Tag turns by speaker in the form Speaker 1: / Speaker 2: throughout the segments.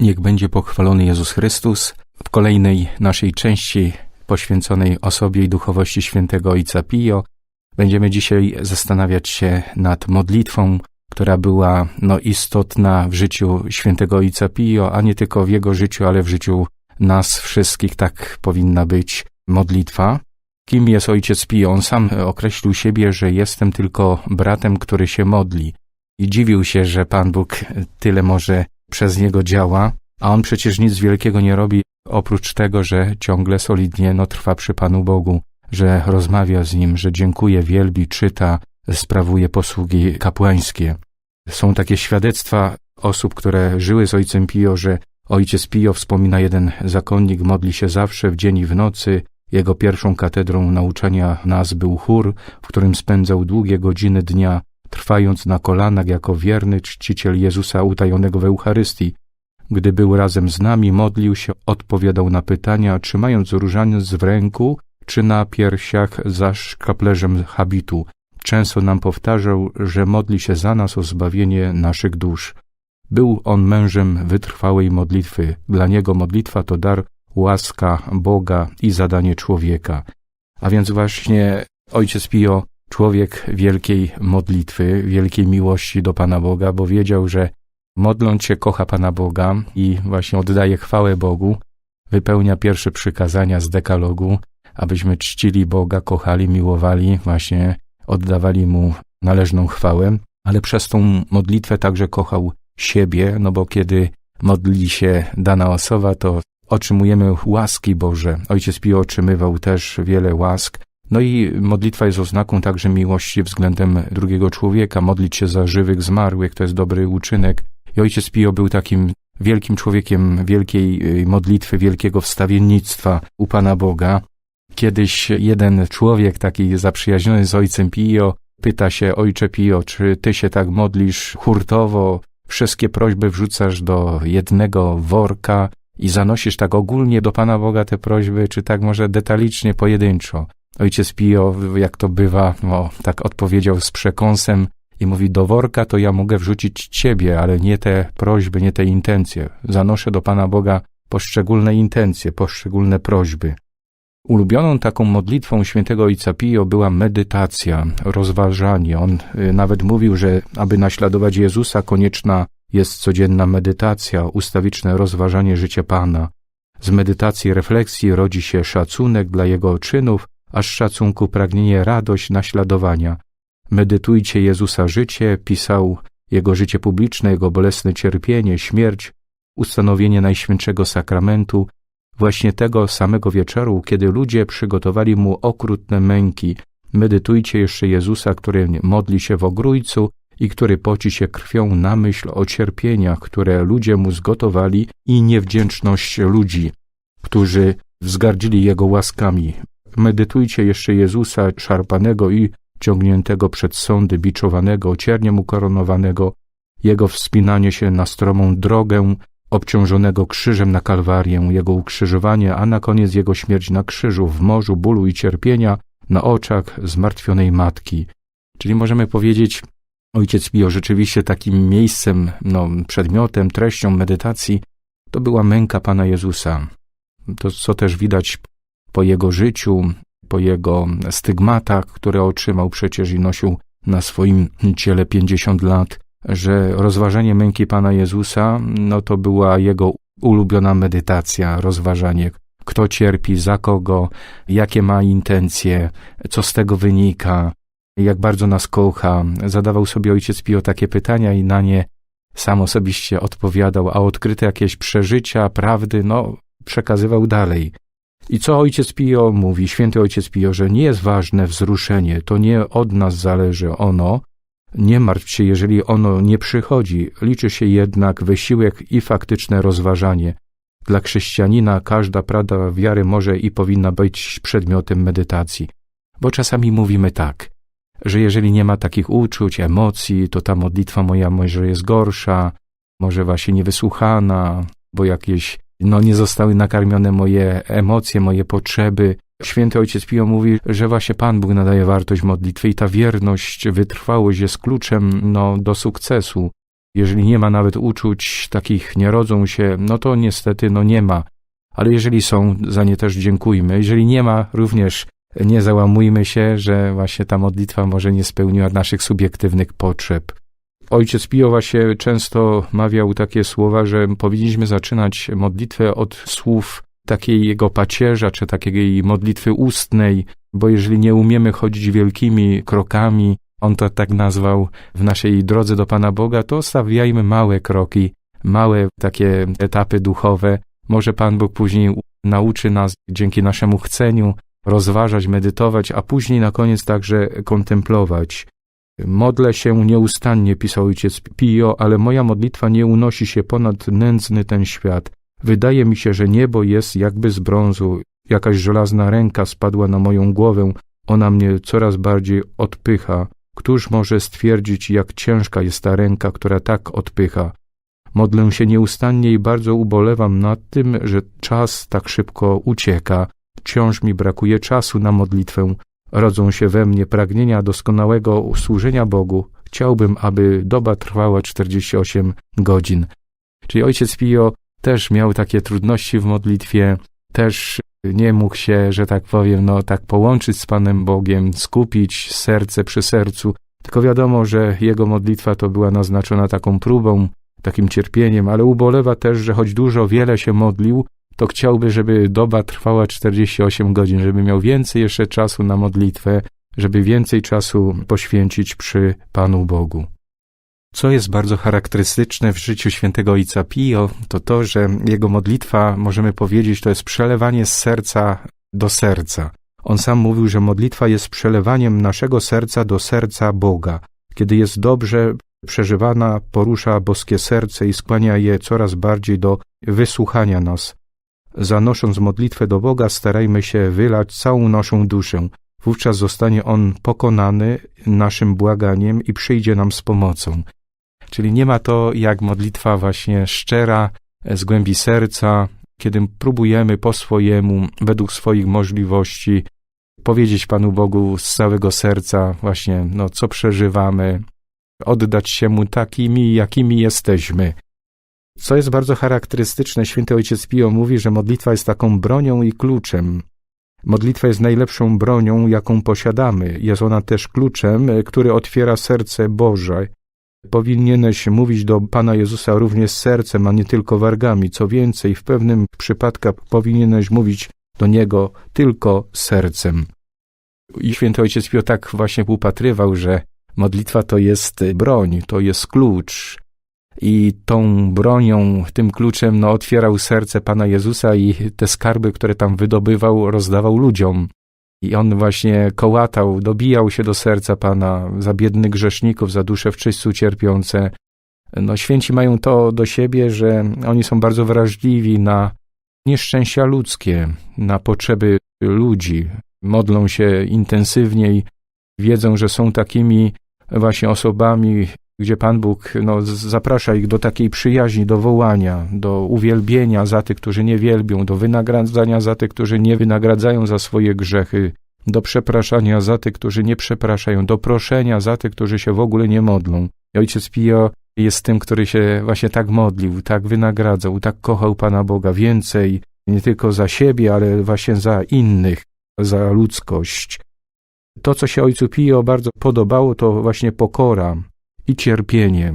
Speaker 1: Niech będzie pochwalony Jezus Chrystus. W kolejnej naszej części poświęconej osobie i duchowości świętego Ojca Pio będziemy dzisiaj zastanawiać się nad modlitwą, która była no, istotna w życiu świętego Ojca Pio, a nie tylko w jego życiu, ale w życiu nas wszystkich. Tak powinna być modlitwa. Kim jest ojciec Pio? On sam określił siebie, że jestem tylko bratem, który się modli. I dziwił się, że Pan Bóg tyle może przez niego działa, a on przecież nic wielkiego nie robi, oprócz tego, że ciągle solidnie no, trwa przy Panu Bogu, że rozmawia z nim, że dziękuję, wielbi, czyta, sprawuje posługi kapłańskie. Są takie świadectwa osób, które żyły z ojcem Pio, że ojciec Pio wspomina jeden zakonnik, modli się zawsze w dzień i w nocy. Jego pierwszą katedrą nauczania nas był chór, w którym spędzał długie godziny dnia, trwając na kolanach jako wierny czciciel Jezusa utajonego w Eucharystii. Gdy był razem z nami, modlił się, odpowiadał na pytania, trzymając różaniec w ręku czy na piersiach za szkaplerzem habitu. Często nam powtarzał, że modli się za nas o zbawienie naszych dusz. Był on mężem wytrwałej modlitwy. Dla niego modlitwa to dar, łaska Boga i zadanie człowieka. A więc właśnie ojciec Pio człowiek wielkiej modlitwy, wielkiej miłości do Pana Boga, bo wiedział, że modląc się kocha Pana Boga i właśnie oddaje chwałę Bogu, wypełnia pierwsze przykazania z dekalogu, abyśmy czcili Boga, kochali, miłowali, właśnie oddawali Mu należną chwałę, ale przez tą modlitwę także kochał siebie, no bo kiedy modli się dana osoba, to otrzymujemy łaski Boże. Ojciec Pio otrzymywał też wiele łask, no i modlitwa jest oznaką także miłości względem drugiego człowieka. Modlić się za żywych, zmarłych to jest dobry uczynek. I ojciec Pio był takim wielkim człowiekiem wielkiej y, modlitwy, wielkiego wstawiennictwa u Pana Boga. Kiedyś jeden człowiek, taki zaprzyjaźniony z ojcem Pio, pyta się, ojcze Pio, czy ty się tak modlisz hurtowo, wszystkie prośby wrzucasz do jednego worka i zanosisz tak ogólnie do Pana Boga te prośby, czy tak może detalicznie, pojedynczo? Ojciec Pio, jak to bywa, no, tak odpowiedział z przekąsem i mówi, do worka to ja mogę wrzucić ciebie, ale nie te prośby, nie te intencje. Zanoszę do Pana Boga poszczególne intencje, poszczególne prośby. Ulubioną taką modlitwą świętego Ojca Pio była medytacja, rozważanie. On y, nawet mówił, że aby naśladować Jezusa konieczna jest codzienna medytacja, ustawiczne rozważanie życia Pana. Z medytacji refleksji rodzi się szacunek dla Jego czynów, aż szacunku pragnienie radość naśladowania. Medytujcie Jezusa życie, pisał Jego życie publiczne, Jego bolesne cierpienie, śmierć, ustanowienie Najświętszego Sakramentu, właśnie tego samego wieczoru, kiedy ludzie przygotowali Mu okrutne męki. Medytujcie jeszcze Jezusa, który modli się w ogrójcu i który poci się krwią na myśl o cierpieniach, które ludzie Mu zgotowali i niewdzięczność ludzi, którzy wzgardzili Jego łaskami. Medytujcie jeszcze Jezusa szarpanego i ciągniętego przed sądy, biczowanego, cierniem ukoronowanego, Jego wspinanie się na stromą drogę, obciążonego krzyżem na Kalwarię, Jego ukrzyżowanie, a na koniec Jego śmierć na krzyżu, w morzu bólu i cierpienia, na oczach zmartwionej matki. Czyli możemy powiedzieć, Ojciec Pio rzeczywiście takim miejscem, no, przedmiotem, treścią medytacji to była męka Pana Jezusa. To, co też widać po jego życiu, po jego stygmatach, które otrzymał przecież i nosił na swoim ciele 50 lat, że rozważanie męki Pana Jezusa, no to była jego ulubiona medytacja, rozważanie, kto cierpi, za kogo, jakie ma intencje, co z tego wynika, jak bardzo nas kocha. Zadawał sobie ojciec Pio takie pytania i na nie sam osobiście odpowiadał, a odkryte jakieś przeżycia, prawdy, no, przekazywał dalej. I co ojciec Pio mówi, święty ojciec Pio, że nie jest ważne wzruszenie, to nie od nas zależy ono, nie martw się, jeżeli ono nie przychodzi, liczy się jednak wysiłek i faktyczne rozważanie. Dla chrześcijanina każda prawda wiary może i powinna być przedmiotem medytacji. Bo czasami mówimy tak, że jeżeli nie ma takich uczuć, emocji, to ta modlitwa moja może jest gorsza, może właśnie niewysłuchana, bo jakieś no nie zostały nakarmione moje emocje, moje potrzeby. Święty Ojciec Pio mówi, że właśnie Pan Bóg nadaje wartość modlitwy i ta wierność, wytrwałość jest kluczem no, do sukcesu. Jeżeli nie ma nawet uczuć, takich nie rodzą się, no to niestety no nie ma. Ale jeżeli są, za nie też dziękujmy. Jeżeli nie ma, również nie załamujmy się, że właśnie ta modlitwa może nie spełniła naszych subiektywnych potrzeb. Ojciec Pio właśnie często mawiał takie słowa, że powinniśmy zaczynać modlitwę od słów takiej jego pacierza, czy takiej modlitwy ustnej, bo jeżeli nie umiemy chodzić wielkimi krokami, on to tak nazwał w naszej drodze do Pana Boga, to stawiajmy małe kroki, małe takie etapy duchowe. Może Pan Bóg później nauczy nas dzięki naszemu chceniu rozważać, medytować, a później na koniec także kontemplować. Modlę się nieustannie, pisał ojciec Pio, ale moja modlitwa nie unosi się ponad nędzny ten świat. Wydaje mi się, że niebo jest jakby z brązu. Jakaś żelazna ręka spadła na moją głowę, ona mnie coraz bardziej odpycha. Któż może stwierdzić, jak ciężka jest ta ręka, która tak odpycha? Modlę się nieustannie i bardzo ubolewam nad tym, że czas tak szybko ucieka. Wciąż mi brakuje czasu na modlitwę. Rodzą się we mnie pragnienia doskonałego służenia Bogu. Chciałbym, aby doba trwała 48 godzin. Czyli ojciec Pio też miał takie trudności w modlitwie, też nie mógł się, że tak powiem, no tak połączyć z Panem Bogiem, skupić serce przy sercu, tylko wiadomo, że jego modlitwa to była naznaczona taką próbą, takim cierpieniem, ale ubolewa też, że choć dużo, wiele się modlił, to chciałby, żeby doba trwała 48 godzin, żeby miał więcej jeszcze czasu na modlitwę, żeby więcej czasu poświęcić przy Panu Bogu. Co jest bardzo charakterystyczne w życiu świętego ojca Pio, to to, że jego modlitwa, możemy powiedzieć, to jest przelewanie z serca do serca. On sam mówił, że modlitwa jest przelewaniem naszego serca do serca Boga. Kiedy jest dobrze przeżywana, porusza boskie serce i skłania je coraz bardziej do wysłuchania nas. Zanosząc modlitwę do Boga, starajmy się wylać całą naszą duszę. Wówczas zostanie On pokonany naszym błaganiem i przyjdzie nam z pomocą. Czyli nie ma to jak modlitwa właśnie szczera, z głębi serca, kiedy próbujemy po swojemu, według swoich możliwości, powiedzieć Panu Bogu z całego serca właśnie, no co przeżywamy, oddać się Mu takimi, jakimi jesteśmy. Co jest bardzo charakterystyczne, święty ojciec Pio mówi, że modlitwa jest taką bronią i kluczem. Modlitwa jest najlepszą bronią, jaką posiadamy. Jest ona też kluczem, który otwiera serce Boże Powinieneś mówić do Pana Jezusa również sercem, a nie tylko wargami. Co więcej, w pewnym przypadkach powinieneś mówić do Niego tylko sercem. I święty ojciec Pio tak właśnie upatrywał, że modlitwa to jest broń, to jest klucz. I tą bronią, tym kluczem, no, otwierał serce Pana Jezusa i te skarby, które tam wydobywał, rozdawał ludziom. I on właśnie kołatał, dobijał się do serca Pana za biednych grzeszników, za dusze w czyśćcu cierpiące. No, święci mają to do siebie, że oni są bardzo wrażliwi na nieszczęścia ludzkie, na potrzeby ludzi. Modlą się intensywniej, wiedzą, że są takimi właśnie osobami, gdzie Pan Bóg no, zaprasza ich do takiej przyjaźni, do wołania, do uwielbienia za tych, którzy nie wielbią, do wynagradzania za tych, którzy nie wynagradzają za swoje grzechy, do przepraszania za tych, którzy nie przepraszają, do proszenia za tych, którzy się w ogóle nie modlą. I ojciec Pio jest tym, który się właśnie tak modlił, tak wynagradzał, tak kochał Pana Boga więcej, nie tylko za siebie, ale właśnie za innych, za ludzkość. To, co się ojcu Pio bardzo podobało, to właśnie pokora, i cierpienie.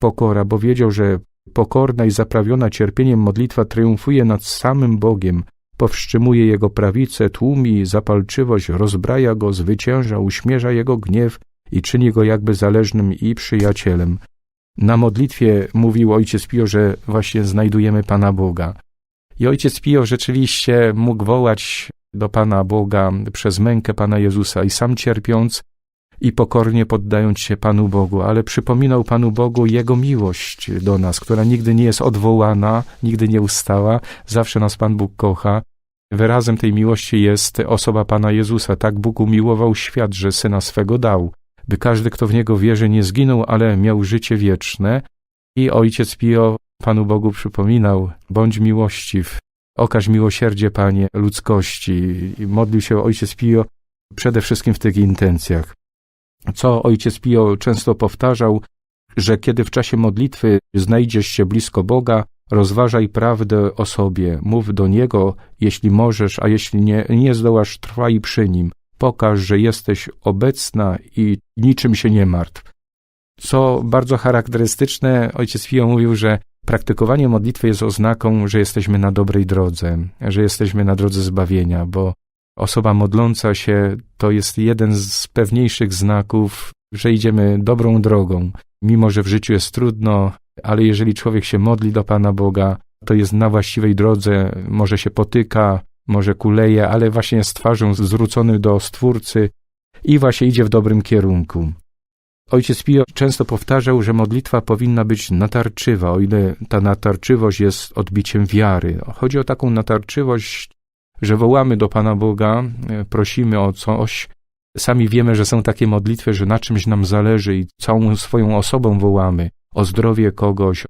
Speaker 1: Pokora, bo wiedział, że pokorna i zaprawiona cierpieniem modlitwa triumfuje nad samym Bogiem, powstrzymuje jego prawicę, tłumi zapalczywość, rozbraja go, zwycięża, uśmierza jego gniew i czyni go jakby zależnym i przyjacielem. Na modlitwie mówił ojciec Pio, że właśnie znajdujemy Pana Boga. I ojciec Pio rzeczywiście mógł wołać do Pana Boga przez mękę Pana Jezusa i sam cierpiąc, i pokornie poddając się Panu Bogu, ale przypominał Panu Bogu Jego miłość do nas, która nigdy nie jest odwołana, nigdy nie ustała, zawsze nas Pan Bóg kocha. Wyrazem tej miłości jest osoba Pana Jezusa. Tak Bóg umiłował świat, że Syna swego dał, by każdy, kto w Niego wierzy, nie zginął, ale miał życie wieczne. I Ojciec Pio Panu Bogu przypominał, bądź miłościw, okaż miłosierdzie, Panie, ludzkości. I modlił się Ojciec Pio przede wszystkim w tych intencjach co ojciec Pio często powtarzał, że kiedy w czasie modlitwy znajdziesz się blisko Boga, rozważaj prawdę o sobie, mów do Niego, jeśli możesz, a jeśli nie, nie zdołasz, trwaj przy Nim. Pokaż, że jesteś obecna i niczym się nie martw. Co bardzo charakterystyczne, ojciec Pio mówił, że praktykowanie modlitwy jest oznaką, że jesteśmy na dobrej drodze, że jesteśmy na drodze zbawienia, bo osoba modląca się to jest jeden z pewniejszych znaków, że idziemy dobrą drogą. Mimo, że w życiu jest trudno, ale jeżeli człowiek się modli do Pana Boga, to jest na właściwej drodze, może się potyka, może kuleje, ale właśnie jest twarzą zwrócony do Stwórcy i właśnie idzie w dobrym kierunku. Ojciec Pio często powtarzał, że modlitwa powinna być natarczywa, o ile ta natarczywość jest odbiciem wiary. Chodzi o taką natarczywość, że wołamy do Pana Boga, prosimy o coś, sami wiemy, że są takie modlitwy, że na czymś nam zależy i całą swoją osobą wołamy o zdrowie kogoś,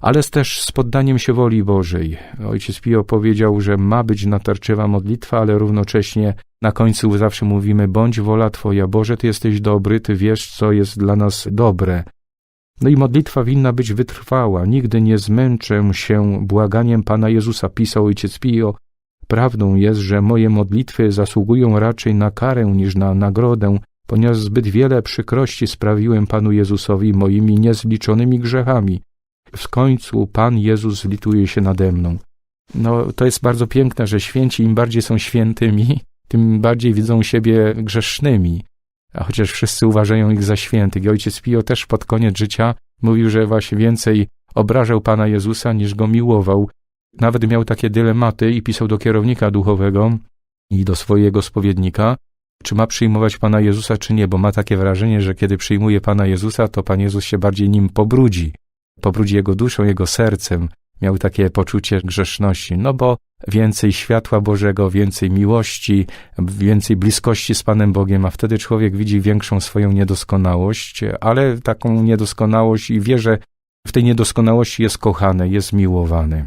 Speaker 1: ale też z poddaniem się woli Bożej. Ojciec Pio powiedział, że ma być natarczywa modlitwa, ale równocześnie na końcu zawsze mówimy: bądź wola Twoja, Boże, Ty jesteś dobry, Ty wiesz, co jest dla nas dobre. No i modlitwa winna być wytrwała. Nigdy nie zmęczę się błaganiem Pana Jezusa, pisał ojciec Pio. Prawdą jest, że moje modlitwy zasługują raczej na karę niż na nagrodę, ponieważ zbyt wiele przykrości sprawiłem Panu Jezusowi moimi niezliczonymi grzechami. W końcu Pan Jezus lituje się nade mną. No, to jest bardzo piękne, że święci im bardziej są świętymi, tym bardziej widzą siebie grzesznymi, a chociaż wszyscy uważają ich za świętych. I ojciec Pio też pod koniec życia mówił, że właśnie więcej obrażał Pana Jezusa niż go miłował. Nawet miał takie dylematy i pisał do kierownika duchowego i do swojego spowiednika, czy ma przyjmować Pana Jezusa, czy nie, bo ma takie wrażenie, że kiedy przyjmuje Pana Jezusa, to Pan Jezus się bardziej nim pobrudzi. Pobrudzi jego duszą, jego sercem. Miał takie poczucie grzeszności, no bo więcej światła Bożego, więcej miłości, więcej bliskości z Panem Bogiem, a wtedy człowiek widzi większą swoją niedoskonałość, ale taką niedoskonałość i wie, że w tej niedoskonałości jest kochany, jest miłowany.